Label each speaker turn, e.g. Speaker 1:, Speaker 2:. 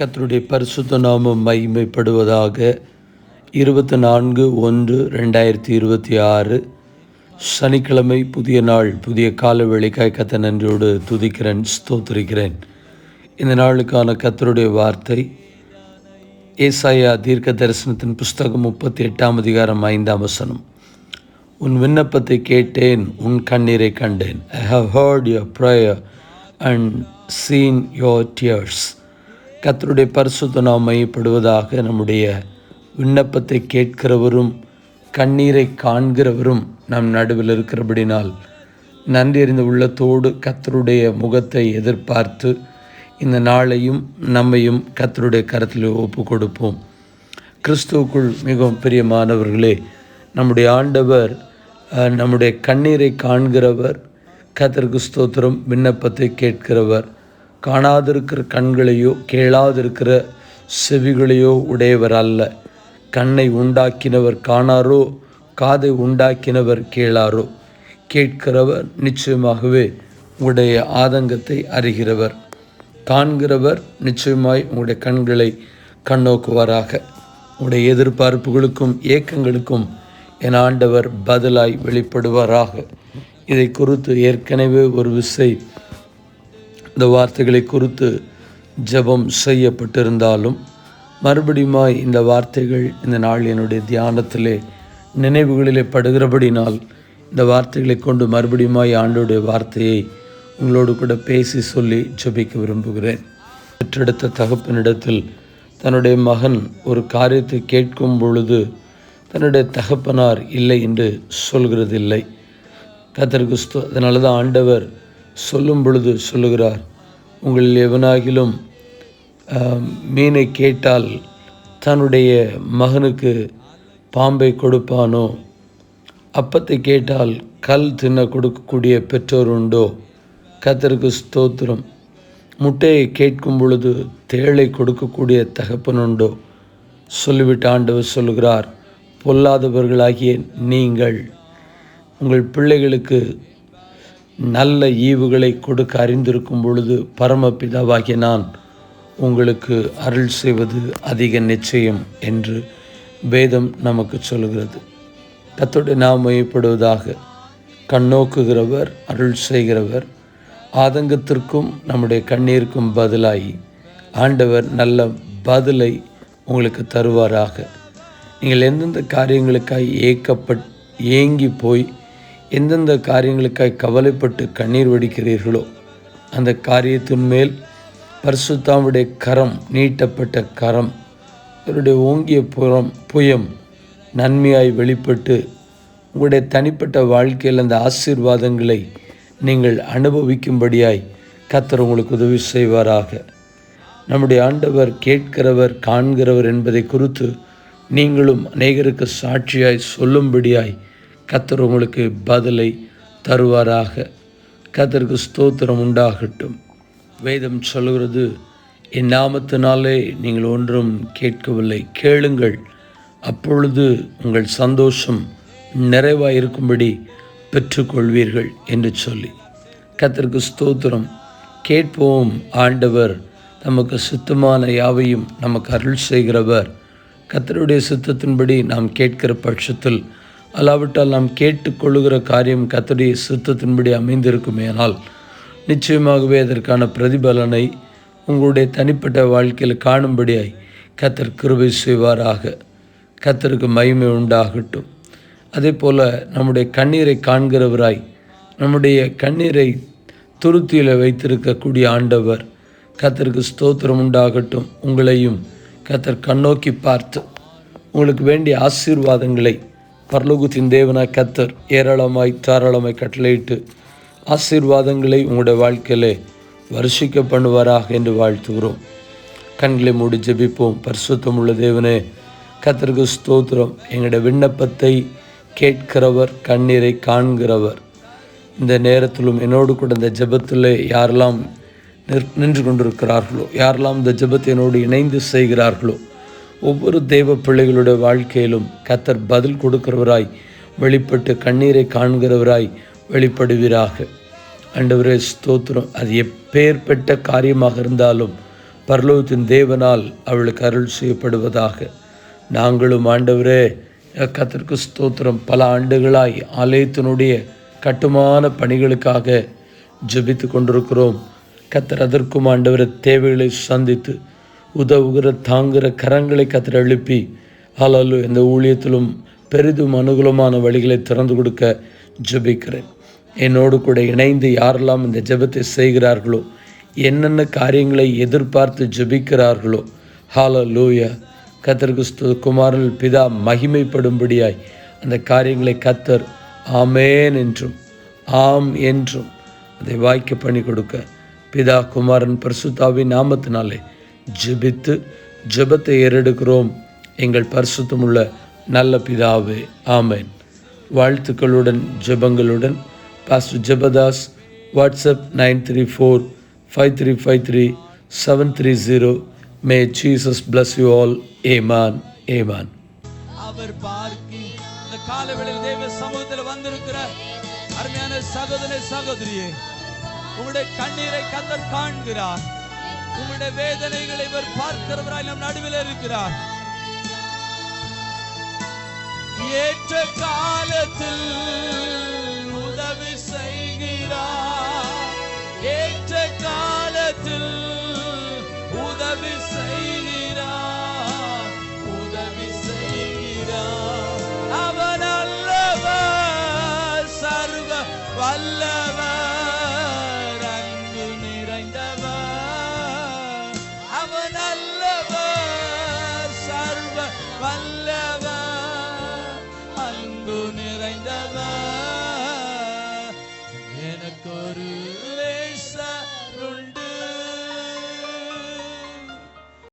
Speaker 1: கத்தருடைய பரிசுத்த நாமம் மகிமைப்படுவதாக. இருபத்தி நான்கு ஒன்று ரெண்டாயிரத்தி இருபத்தி ஆறு. சனிக்கிழமை புதிய நாள் புதிய கால வேளைக்காய் கத்த நன்றியோடு துதிக்கிறேன் ஸ்தோத்திரிக்கிறேன். இந்த நாளுக்கான கத்தருடைய வார்த்தை ஏசாயா தீர்க்க தரிசனத்தின் புஸ்தகம் முப்பத்தி எட்டாம் அதிகாரம் ஐந்தாம் வசனம். உன் விண்ணப்பத்தை கேட்டேன் உன் கண்ணீரை கண்டேன். I have heard your prayer and seen your tears கத்தருடைய பரிசுத்த நாம் மையப்படுவதாக நம்முடைய விண்ணப்பத்தை கேட்கிறவரும் கண்ணீரை காண்கிறவரும் நம் நடுவில் இருக்கிறபடினால் நன்றி அறிந்த உள்ளத்தோடு கத்தருடைய முகத்தை எதிர்பார்த்து இந்த நாளையும் நம்மையும் கத்தருடைய கரத்தில் ஒப்பு கொடுப்போம் கிறிஸ்துவுக்குள் மிகவும் பிரியமானவர்களே நம்முடைய ஆண்டவர் நம்முடைய கண்ணீரை காண்கிறவர் கத்தருக்கு ஸ்தோத்திரம் விண்ணப்பத்தை கேட்கிறவர் காணாதிருக்கிற கண்களையோ கேளாதிருக்கிற செவிகளையோ உடையவர் அல்ல. கண்ணை உண்டாக்கினவர் காணாரோ காதை உண்டாக்கினவர் கேளாரோ. கேட்கிறவர் நிச்சயமாகவே உடைய ஆதங்கத்தை அறிகிறவர். காண்கிறவர் நிச்சயமாய் உங்களுடைய கண்களை கண்ணோக்குவாராக. உடைய எதிர்பார்ப்புகளுக்கும் ஏக்கங்களுக்கும் என் ஆண்டவர் பதிலாய் வெளிப்படுவாராக. இதை குறித்து ஏற்கனவே ஒரு விசை இந்த வார்த்தைகளை குறித்து ஜெபம் செய்யப்பட்டிருந்தாலும் மறுபடியுமாய் இந்த வார்த்தைகள் இந்த நாள் என்னுடைய தியானத்திலே நினைவுகளிலே படுகிறபடினால் இந்த வார்த்தைகளை கொண்டு மறுபடியுமாய் ஆண்டோடைய வார்த்தையை உங்களோடு கூட பேசி சொல்லி ஜபிக்க விரும்புகிறேன். பெற்றெடுத்த தகப்பனிடத்தில் தன்னுடைய மகன் ஒரு காரியத்தை கேட்கும் பொழுது தன்னுடைய தகப்பனார் இல்லை என்று சொல்கிறதில்லை. கத்தர் ஸ்தோ அதனால தான் ஆண்டவர் சொல்லும் பொழுது சொல்லுகிறார் உங்களில் எவனாகிலும் மீனை கேட்டால் தன்னுடைய மகனுக்கு பாம்பை கொடுப்பானோ? அப்பத்தை கேட்டால் கல் தின்ன கொடுக்கக்கூடிய பெற்றோர் உண்டோ? கத்தருக்கு ஸ்தோத்திரம். முட்டையை கேட்கும் பொழுது தேளை கொடுக்கக்கூடிய தகப்பன் உண்டோ? சொல்லிவிட்டு ஆண்டவர் சொல்லுகிறார் பொல்லாதவர்களாகிய நீங்கள் உங்கள் பிள்ளைகளுக்கு நல்ல ஈவுகளை கொடுக்க அறிந்திருக்கும் பொழுது பரமபிதாவாகிய நான் உங்களுக்கு அருள் செய்வது அதிக நிச்சயம் என்று வேதம் நமக்கு சொல்கிறது. கத்தோடு நாம் மையப்படுவதாக கண்ணோக்குகிறவர் அருள் செய்கிறவர் ஆதங்கத்திற்கும் நம்முடைய கண்ணீருக்கும் பதிலாகி ஆண்டவர் நல்ல பதிலை உங்களுக்கு தருவாராக. நீங்கள் எந்தெந்த காரியங்களுக்காக ஏக்கப்பட் ஏங்கி போய் எந்தெந்த காரியங்களுக்காய் கவலைப்பட்டு கண்ணீர் வடிக்கிறீர்களோ அந்த காரியத்தின் மேல் பரிசுத்தாவுடைய கரம் நீட்டப்பட்ட கரம் இவருடைய ஓங்கிய புறம் புயம் நன்மையாய் வெளிப்பட்டு உங்களுடைய தனிப்பட்ட வாழ்க்கையில் அந்த ஆசீர்வாதங்களை நீங்கள் அனுபவிக்கும்படியாய் கத்தர் உங்களுக்கு உதவி செய்வாராக. நம்முடைய ஆண்டவர் கேட்கிறவர் காண்கிறவர் என்பதை குறித்து நீங்களும் அநேகருக்கு சாட்சியாய் சொல்லும்படியாய் கத்தர் உங்களுக்கு பதிலை தருவாராக. கத்தருக்கு ஸ்தோத்திரம் உண்டாகட்டும். வேதம் சொல்கிறது என் நாமத்தினாலே நீங்கள் ஒன்றும் கேட்கவில்லை. கேளுங்கள். அப்பொழுது உங்கள் சந்தோஷம் நிறைவாக இருக்கும்படி பெற்றுக்கொள்வீர்கள் என்று சொல்லி. கத்திற்கு ஸ்தோத்திரம். கேட்போம் ஆண்டவர். நமக்கு சுத்தமான யாவையும் நமக்கு அருள் செய்கிறவர். கத்தருடைய சித்தத்தின்படி நாம் கேட்கிற பட்சத்தில் அல்லாவிட்டால் நாம் கேட்டுக்கொள்ளுகிற காரியம் கத்தருடைய சித்தத்தின்படி அமைந்திருக்குமேனால் நிச்சயமாகவே அதற்கான பிரதிபலனை உங்களுடைய தனிப்பட்ட வாழ்க்கையில் காணும்படியாய் கத்தர் கிருபை செய்வாராக. கத்தருக்கு மகிமை உண்டாகட்டும். அதே போல் நம்முடைய கண்ணீரை காண்கிறவராய் நம்முடைய கண்ணீரை துருத்தியில் வைத்திருக்கக்கூடிய ஆண்டவர் கத்தருக்கு ஸ்தோத்திரம் உண்டாகட்டும். உங்களையும் கத்தர் கண்ணோக்கி பார்த்து உங்களுக்கு வேண்டிய ஆசீர்வாதங்களை பரலோகத்தின் தேவனா கத்தர் ஏராளமாய் தாராளமாய் கட்டளையிட்டு ஆசீர்வாதங்களை உங்களுடைய வாழ்க்கையிலே வருஷிக்க பண்ணுவாராக என்று வாழ்த்துகிறோம். கண்களை மூடி ஜெபிப்போம். பரிசுத்தம் உள்ள தேவனே கத்தருக்கு ஸ்தோத்திரம். எங்களுடைய விண்ணப்பத்தை கேட்கிறவர் கண்ணீரை காண்கிறவர். இந்த நேரத்திலும் என்னோடு கூட இந்த ஜெபத்தில் யாரெல்லாம் நிற் நின்று கொண்டிருக்கிறார்களோ யாரெல்லாம் இந்த ஜெபத்தை என்னோடு இணைந்து செய்கிறார்களோ ஒவ்வொரு தெய்வ பிள்ளைகளுடைய வாழ்க்கையிலும் கத்தர் பதில் கொடுக்கிறவராய் வெளிப்பட்டு கண்ணீரை காண்கிறவராய் வெளிப்படுவீராக. ஆண்டவரே ஸ்தோத்திரம். அது எப்பேற்பட்ட காரியமாக இருந்தாலும் பரலோகத்தின் தேவனால் அவளுக்கு அருள் செய்யப்படுவதாக. நாங்களும் ஆண்டவரே கத்திற்கு ஸ்தோத்திரம். பல ஆண்டுகளாய் ஆலயத்தினுடைய கட்டுமான பணிகளுக்காக ஜபித்து கொண்டிருக்கிறோம். கத்தர் அதற்கும் ஆண்டவரை தேவைகளை சந்தித்து உதவுகிற தாங்குகிற கரங்களை கத்திர எழுப்பி ஹலலு இந்த ஊழியத்திலும் பெரிதும் அனுகூலமான வழிகளை திறந்து கொடுக்க ஜபிக்கிறேன். என்னோடு கூட இணைந்து யாரெல்லாம் இந்த ஜெபத்தை செய்கிறார்களோ என்னென்ன காரியங்களை எதிர்பார்த்து ஜபிக்கிறார்களோ ஹால லூயா கத்தர் குமாரன் பிதா மகிமைப்படும்படியாய் அந்த காரியங்களை கத்தர் ஆமேன் என்றும் ஆம் என்றும் அதை வாய்க்க பண்ணி கொடுக்க பிதா குமாரன் பரிசுத்தாவின் நாமத்தினாலே ஜெபித்து ஜெபத்தை ஏறெடுக்கிறோம். எங்கள் பரிசுத்தமுள்ள நல்ல பிதாவே ஆமேன். வாழ்த்துக்களுடன் ஜெபங்களுடன். Pastor Jebadas WhatsApp nine three four five three five three seven three zero. May Jesus bless you all ஏமான் ஏமான்
Speaker 2: அவர் பார்க்கி இந்த காலவெளியில் தேவ சமூகத்தில் வந்திருக்கிற அருமையான சகோதர சகோதரியே உங்களுடைய கண்ணீரை கத்தர் காண்கிறார். உங்களுடைய வேதனைகளை இவர் பார்க்கிறவராய் நம் நடுவில் இருக்கிறார். ஏற்ற காலத்தில் உதவி செய்கிறார். ஏற்ற காலத்தில் உதவி செய்கிறார். உதவி செய்கிறார். அவன் அல்லவர் சர்வ வல்ல